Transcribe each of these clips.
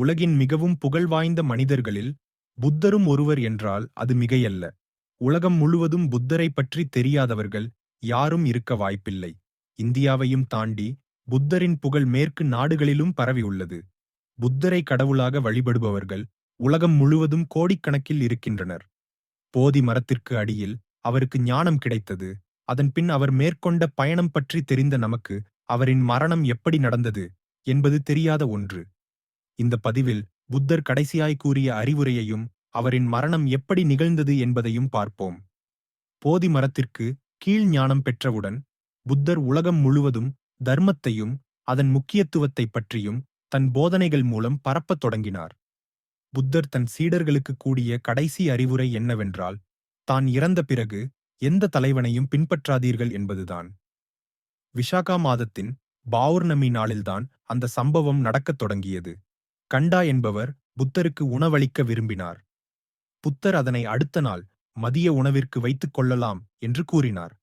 உலகின் மிகவும் புகழ்வாய்ந்த மனிதர்களில் புத்தரும் ஒருவர் என்றால் அது மிகையல்ல. உலகம் முழுவதும் புத்தரை பற்றி தெரியாதவர்கள் யாரும் இருக்க வாய்ப்பில்லை. இந்தியாவையும் தாண்டி புத்தரின் புகழ் மேற்கு நாடுகளிலும் பரவியுள்ளது. புத்தரை கடவுளாக வழிபடுபவர்கள் உலகம் முழுவதும் கோடிக்கணக்கில் இருக்கின்றனர். போதி மரத்திற்கு அடியில் அவருக்கு ஞானம் கிடைத்தது. அதன் பின் அவர் மேற்கொண்ட பயணம் பற்றி தெரிந்த நமக்கு அவரின் மரணம் எப்படி நடந்தது என்பது தெரியாத ஒன்று. இந்த பதிவில் புத்தர் கடைசியாய் கூறிய அறிவுரையையும் அவரின் மரணம் எப்படி நிகழ்ந்தது என்பதையும் பார்ப்போம். போதி மரத்திற்கு கீழ் ஞானம் பெற்றவுடன் புத்தர் உலகம் முழுவதும் தர்மத்தையும் அதன் முக்கியத்துவத்தை பற்றியும் தன் போதனைகள் மூலம் பரப்பத் தொடங்கினார். புத்தர் தன் சீடர்களுக்கு கூடிய கடைசி அறிவுரை என்னவென்றால் தான் இறந்த பிறகு எந்த தலைவனையும் பின்பற்றாதீர்கள் என்பதுதான். விஷாகா மாதத்தின் பௌர்ணமி நாளில்தான் அந்த சம்பவம் நடக்கத் தொடங்கியது. கண்டா என்பவர் புத்தருக்கு உணவளிக்க விரும்பினார். புத்தர் அதனை அடுத்த நாள் மதிய உணவிற்கு வைத்துக் கொள்ளலாம் என்று கூறினார்.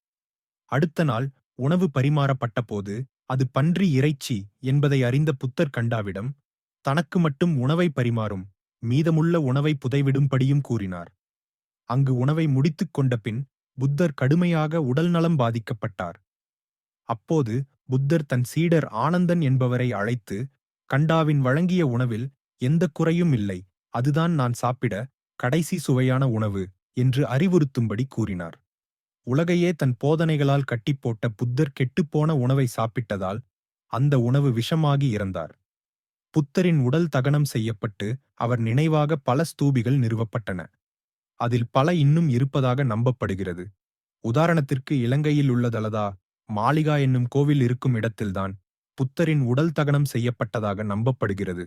அடுத்த நாள் உணவு பரிமாறப்பட்டபோது அது பன்றி இறைச்சி என்பதை அறிந்த புத்தர் கண்டாவிடம் தனக்கு மட்டும் உணவை பரிமாறும் மீதமுள்ள உணவை புதைவிடும்படியும் கூறினார். அங்கு உணவை முடித்துக் கொண்ட பின் புத்தர் கடுமையாக உடல்நலம் பாதிக்கப்பட்டார். அப்போது புத்தர் தன் சீடர் ஆனந்தன் என்பவரை அழைத்து கண்டாவின் வழங்கிய உணவில் எந்த குறையும் இல்லை. அதுதான் நான் சாப்பிட கடைசி சுவையான உணவு என்று அறிவுறுத்தும்படி கூறினார். உலகையே தன் போதனைகளால் கட்டிப்போட்ட புத்தர் கெட்டுப்போன உணவை சாப்பிட்டதால் அந்த உணவு விஷமாகி இறந்தார். புத்தரின் உடல் தகனம் செய்யப்பட்டு அவர் நினைவாக பல ஸ்தூபிகள் நிறுவப்பட்டன. அதில் பல இன்னும் இருப்பதாக நம்பப்படுகிறது. உதாரணத்திற்கு இலங்கையில் உள்ள தலதா மாளிகா என்னும் கோவில் இருக்கும் இடத்தில்தான். புத்தரின் உடல் தகனம் செய்யப்பட்டதாக நம்பப்படுகிறது.